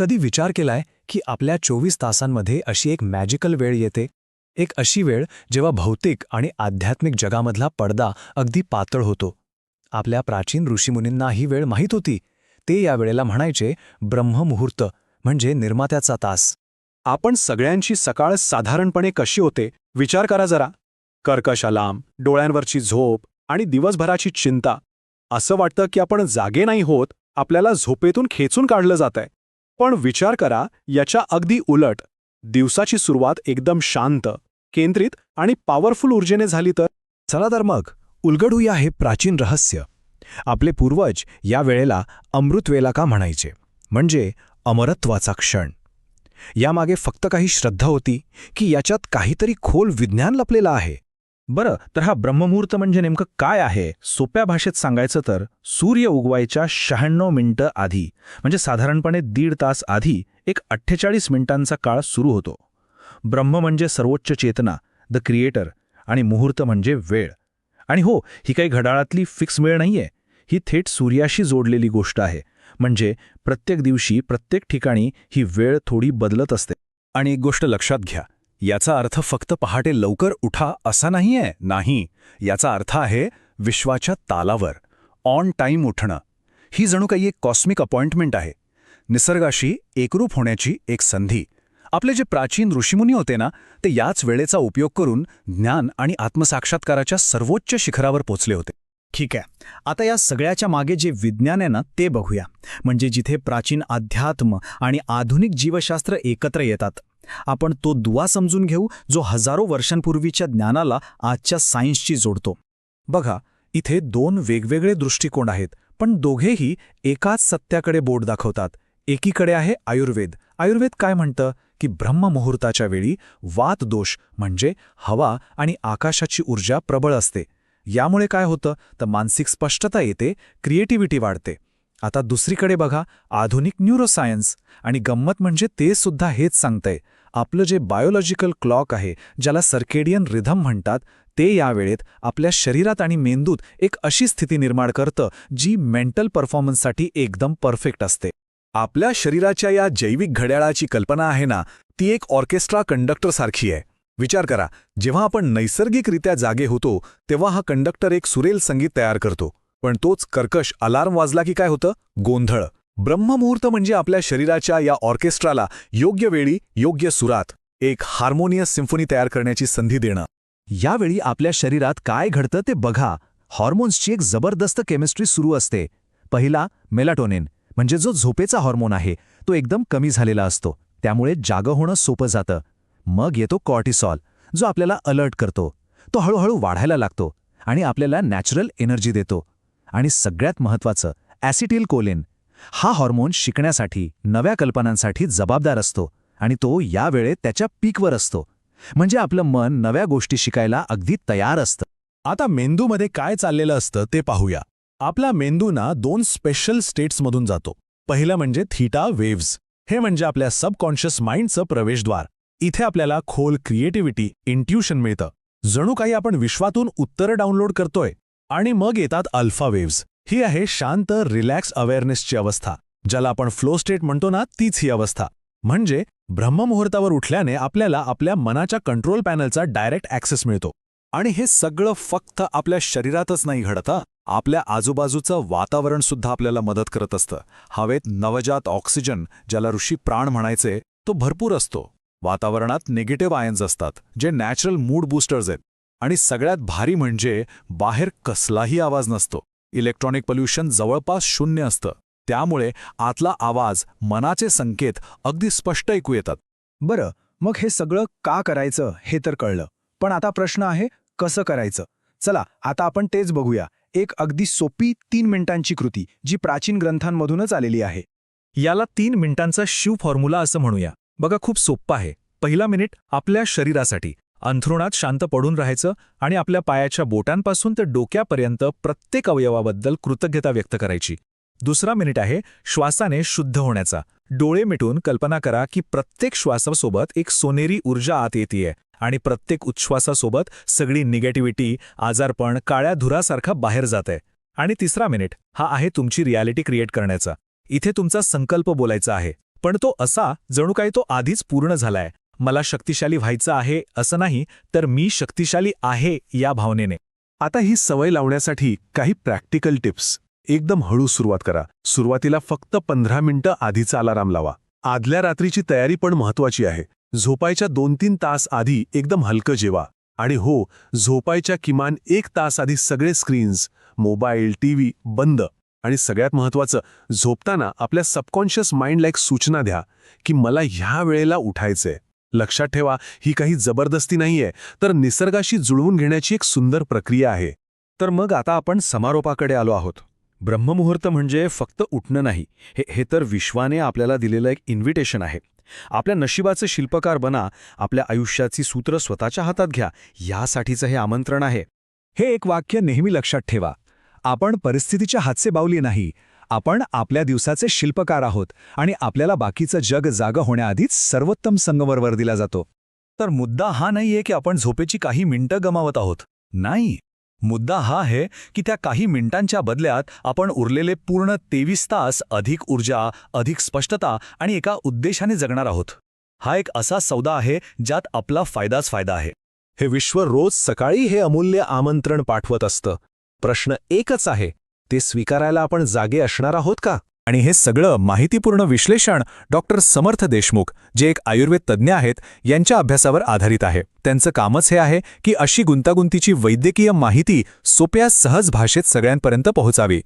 कधी विचार केलाय की आपल्या चोवीस तासांमध्ये अशी एक मॅजिकल वेळ येते? एक अशी वेळ जेव्हा भौतिक आणि आध्यात्मिक जगामधला पडदा अगदी पातळ होतो. आपल्या प्राचीन ऋषीमुनींना ही वेळ माहीत होती. ते या वेळेला म्हणायचे ब्रह्ममुहूर्त म्हणजे निर्मात्याचा तास. आपण सगळ्यांची सकाळ साधारणपणे कशी होते? विचार करा जरा. कर्कश अलाम डोळ्यांवरची झोप आणि दिवसभराची चिंता. असं वाटतं की आपण जागे नाही होत आपल्याला झोपेतून खेचून काढलं जातंय. पण विचार करा याच्या अगदी उलट. दिवसाची सुरुवात एकदम शांत केंद्रित आणि पॉवरफुल ऊर्जेने झाली तर? चला तर मग उलगडूया हे प्राचीन रहस्य. आपले पूर्वज या वेळेला अमृतवेला का म्हणायचे? म्हणजे अमरत्वाचा क्षण. यामागे फक्त काही श्रद्धा होती की याच्यात काहीतरी खोल विज्ञान लपलेलं आहे. बरं तर हा ब्रह्ममुहूर्त म्हणजे नेमकं काय आहे? सोप्या भाषेत सांगायचं तर सूर्य उगवायच्या शहाण्णव मिनिटं आधी म्हणजे साधारणपणे दीड तास आधी एक अठ्ठेचाळीस मिनिटांचा काळ सुरू होतो. ब्रह्म म्हणजे सर्वोच्च चेतना द क्रिएटर आणि मुहूर्त म्हणजे वेळ. आणि हो ही काही घड्याळातली फिक्स वेळ नाहीये. ही थेट सूर्याशी जोडलेली गोष्ट आहे. म्हणजे प्रत्येक दिवशी प्रत्येक ठिकाणी ही वेळ थोडी बदलत असते. आणि एक गोष्ट लक्षात घ्या याचा अर्थ फक्त पहाटे लवकर उठा असा नाहीये. नाही. याचा अर्थ आहे विश्वाच्या तालावर. ऑन टाईम उठणं. ही जणू काही एक कॉस्मिक अपॉइंटमेंट आहे. निसर्गाशी एकरूप होण्याची एक संधी. आपले जे प्राचीन ऋषीमुनी होते ना ते याच वेळेचा उपयोग करून ज्ञान आणि आत्मसाक्षात्काराच्या सर्वोच्च शिखरावर पोचले होते. ठीक आहे. आता या सगळ्याच्या मागे जे विज्ञान आहे ना ते बघूया. म्हणजे जिथे प्राचीन अध्यात्म आणि आधुनिक जीवशास्त्र एकत्र येतात. आपण तो दुवा समजून घेऊ जो हजारो वर्षांपूर्वीच्या ज्ञानाला आजच्या सायन्सशी जोडतो. बघा इथे दोन वेगवेगळे दृष्टिकोन आहेत पण दोघेही एकाच सत्याकडे बोट दाखवतात. एकीकडे आहे आयुर्वेद. आयुर्वेद काय म्हणतं? की ब्रह्ममुहूर्ताच्या वेळी वात दोष म्हणजे हवा आणि आकाशाची ऊर्जा प्रबळ असते. यामुळे काय होतं? तर मानसिक स्पष्टता येते क्रिएटिव्हिटी वाढते. आता दुसरीकडे बघा आधुनिक न्यूरोसायन्स. आणि गंमत म्हणजे ते सुद्धा हेच सांगतंय. आपलं जे बायोलॉजिकल क्लॉक आहे ज्याला सर्केडियन रिधम म्हणतात ते या वेळेत आपल्या शरीरात आणि मेंदूत एक अशी स्थिती निर्माण करतं जी मेंटल परफॉर्मन्ससाठी एकदम परफेक्ट असते. आपल्या शरीराच्या या जैविक घड्याळाची कल्पना आहे ना ती एक ऑर्केस्ट्रा कंडक्टरसारखी आहे. विचार करा जेव्हा आपण नैसर्गिकरित्या जागे होतो तेव्हा हा कंडक्टर एक सुरेल संगीत तयार करतो. पण तोच कर्कश अलार्म वाजला की काय होतं? गोंधळ. ब्रह्ममुहूर्त म्हणजे आपल्या शरीराच्या या ऑर्केस्ट्राला योग्य वेळी योग्य सुरात एक हार्मोनियस सिम्फोनी तयार करण्याची संधी देणं. यावेळी आपल्या शरीरात काय घडतं ते बघा. हॉर्मोन्सची एक जबरदस्त केमिस्ट्री सुरू असते. पहिला मेलाटोनिन म्हणजे जो झोपेचा हॉर्मोन आहे तो एकदम कमी झालेला असतो. त्यामुळे जागं होणं सोपं जातं. मग येतो कॉर्टिसॉल जो आपल्याला अलर्ट करतो. तो हळूहळू वाढायला लागतो आणि आपल्याला नॅचरल एनर्जी देतो. आणि सगळ्यात महत्त्वाचं ॲसिटिल कोलिन हा हॉर्मोन शिकण्यासाठी नव्या कल्पनांसाठी जबाबदार असतो आणि तो या वेळेत त्याच्या पीकवर असतो. म्हणजे आपलं मन नव्या गोष्टी शिकायला अगदी तयार असतं. आता मेंदूमध्ये काय चाललेलं असतं ते पाहूया. आपला मेंदू ना दोन स्पेशल स्टेट्समधून जातो. पहिलं म्हणजे थीटा वेव्ज हे म्हणजे आपल्या सबकॉन्शियस माइंडचं प्रवेशद्वार. इथे आपल्याला खोल क्रिएटिव्हिटी इंट्युशन मिळतं. जणू काही आपण विश्वातून उत्तरं डाउनलोड करतोय आणि मग येतात अल्फा वेव्ज ही आहे शांत रिलॅक्स अवेअरनेसची अवस्था. ज्याला आपण फ्लो स्टेट म्हणतो ना तीच ही अवस्था. म्हणजे ब्रह्ममुहूर्तावर उठल्याने आपल्याला आपल्या मनाच्या कंट्रोल पॅनलचा डायरेक्ट ॲक्सेस मिळतो. आणि हे सगळं फक्त आपल्या शरीरातच नाही घडतं आपल्या आजूबाजूचं वातावरण सुद्धा आपल्याला मदत करत असतं. हवेत नवजात ऑक्सिजन ज्याला ऋषी प्राण म्हणायचे तो भरपूर असतो. वातावरणात निगेटिव्ह आयन्स असतात जे नॅचरल मूड बूस्टर्स आहेत. आणि सगळ्यात भारी म्हणजे बाहेर कसलाही आवाज नसतो. इलेक्ट्रॉनिक पोल्युशन जवळपास शून्य असतं. त्यामुळे आतला आवाज मनाचे संकेत अगदी स्पष्ट ऐकू येतात. बरं मग हे सगळं का करायचं हे तर कळलं. पण आता प्रश्न आहे कसं करायचं? चला आता आपण तेच बघूया. एक अगदी सोपी तीन मिनिटांची कृती जी प्राचीन ग्रंथांमधूनच आलेली आहे. याला तीन मिनिटांचा शिव फॉर्म्युला असं म्हणूया. बघा खूप सोप्पा आहे. पहिला मिनिट आपल्या शरीरासाठी. अंथरुणात शांत पडून राहायचं आणि आपल्या पायाच्या बोटांपासून तर डोक्यापर्यंत प्रत्येक अवयवाबद्दल कृतज्ञता व्यक्त करायची. दुसरा मिनिट आहे श्वासाने शुद्ध होण्याचा. डोळे मिटून कल्पना करा की प्रत्येक श्वासासोबत एक सोनेरी ऊर्जा आत येतेय आणि प्रत्येक उच्छ्वासासोबत सगळी निगेटिव्हिटी आजारपण काळ्या धुरासारखा बाहेर जाते आणि तिसरा मिनिट हा आहे तुमची रियालिटी क्रिएट करण्याचा. इथे तुमचा संकल्प बोलायचा आहे. पण तो असा जणू काही तो आधीच पूर्ण झालाय. मला शक्तिशाली व्हायचं आहे असं नाही तर मी शक्तिशाली आहे या भावनेने. आता ही सवय लावण्यासाठी काही प्रॅक्टिकल टिप्स. एकदम हळू सुरुवात करा. सुरुवातीला फक्त पंधरा मिनिटं आधीचा अलाराम लावा. आदल्या रात्रीची तयारी पण महत्वाची आहे. झोपायच्या दोन तीन तास आधी एकदम हलकं जेवा. आणि हो झोपायच्या किमान एक तास आधी सगळे स्क्रीन्स मोबाईल टीव्ही बंद. आणि सगळ्यात महत्वाचं झोपताना आपल्या सबकॉन्शियस माइंडला एक सूचना द्या की मला ह्या वेळेला उठायचंय. लक्षात ठेवा ही काही जबरदस्ती नाहीये. तर निसर्गाशी जुळवून घेण्याची एक सुंदर प्रक्रिया आहे. तर मग आता आपण समारोपाकडे आलो आहोत. ब्रह्ममुहूर्त म्हणजे फक्त उठणं नाही. हे हे तर विश्वाने आपल्याला दिलेलं एक इन्व्हिटेशन आहे. आपल्या नशिबाचे शिल्पकार बना आपल्या आयुष्याची सूत्र स्वतःच्या हातात घ्या यासाठीचं हे आमंत्रण आहे. हे एक वाक्य नेहमी लक्षात ठेवा. आपण परिस्थितीच्या हातचे बावली नाही. आपण आपल्या दिवसाचे शिल्पकार आहोत आणि आपल्याला बाकीचं जग जागं होण्याआधीच सर्वोत्तम संगमरवर दिला जातो. तर मुद्दा हा नाहीये की आपण झोपेची काही मिनिटं गमावत आहोत. नाही. मुद्दा हा आहे की त्या काही मिनिटांच्या बदल्यात आपण उरलेले पूर्ण तेवीस तास अधिक ऊर्जा अधिक स्पष्टता आणि एका उद्देशाने जगणार आहोत. हा एक असा सौदा आहे ज्यात आपला फायदाच फायदा आहे. हे विश्व रोज सकाळी हे अमूल्य आमंत्रण पाठवत असतं. प्रश्न एकच आहे ते स्वीकारायला आपण जागे असणार आहोत का? आणि हे सगळं माहितीपूर्ण विश्लेषण डॉक्टर समर्थ देशमुख जे एक आयुर्वेद तज्ज्ञ आहेत यांच्या अभ्यासावर आधारित आहे. त्यांचं कामच हे आहे की अशी गुंतागुंतीची वैद्यकीय माहिती सोप्या सहज भाषेत सगळ्यांपर्यंत पोहोचावी.